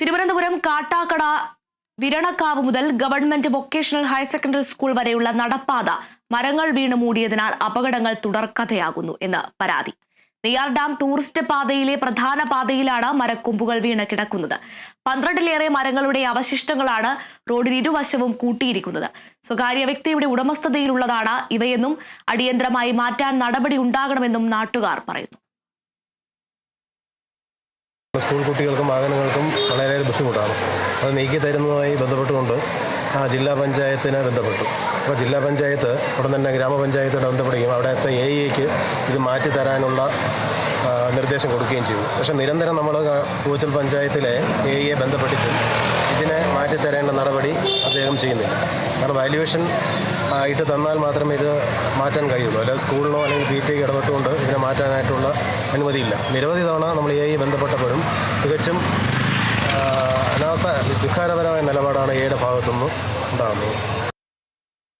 തിരുവനന്തപുരം കാട്ടാക്കട വിരണക്കാവ് മുതൽ government vocational higher secondary school വരെയുള്ള നടപ്പാത മരങ്ങൾ വീണ് മൂടിയതിനാൽ അപകടങ്ങൾ തുടർക്കഥയാകുന്നു എന്ന് പരാതി. നെയ്യാർ ഡാം ടൂറിസ്റ്റ് പാതയിലെ പ്രധാന പാതയിലാണ് മരക്കൊമ്പുകൾ വീണ് കിടക്കുന്നത്. പന്ത്രണ്ടിലേറെ മരങ്ങളുടെ അവശിഷ്ടങ്ങളാണ് റോഡിന് ഇരുവശവും കൂട്ടിയിരിക്കുന്നത്. സ്വകാര്യ വ്യക്തിയുടെ ഉടമസ്ഥതയിലുള്ളതാണ് ഇവയെന്നും അടിയന്തരമായി മാറ്റാൻ നടപടി ഉണ്ടാകണമെന്നും നാട്ടുകാർ പറയുന്നു. സ്കൂൾ കുട്ടികൾക്കും വാഹനങ്ങൾക്കും വളരെ ബുദ്ധിമുട്ടാണ്. അത് നീക്കി തരുന്നതുമായി ബന്ധപ്പെട്ടുകൊണ്ട് ജില്ലാ പഞ്ചായത്തിനെ ബന്ധപ്പെട്ടു. അപ്പോൾ ജില്ലാ പഞ്ചായത്ത് ഉടൻ തന്നെ ഗ്രാമപഞ്ചായത്തോട് ബന്ധപ്പെടുകയും അവിടുത്തെ എ ഇക്ക് ഇത് മാറ്റി തരാനുള്ള നിർദ്ദേശം കൊടുക്കുകയും ചെയ്തു. പക്ഷെ നിരന്തരം നമ്മൾ പൂച്ചൽ പഞ്ചായത്തിലെ എ ഇയെ ബന്ധപ്പെട്ടിട്ടും ഇതിനെ മാറ്റിത്തരേണ്ട നടപടി അദ്ദേഹം ചെയ്യുന്നില്ല. കാരണം വാല്യുവേഷൻ ആയിട്ട് തന്നാൽ മാത്രമേ ഇത് മാറ്റാൻ കഴിയുള്ളൂ. അല്ലാതെ സ്കൂളിലോ അല്ലെങ്കിൽ പി ടി ഇടപെട്ടുകൊണ്ട് ഇതിനെ മാറ്റാനായിട്ടുള്ള അനുമതിയില്ല. നിരവധി തവണ നമ്മൾ എ ഐ ബന്ധപ്പെട്ടപ്പോഴും തികച്ചും അനാഥ വികാരപരമായ നിലപാടാണ് എയുടെ ഭാഗത്തുനിന്ന് ഉണ്ടാകുന്നത്.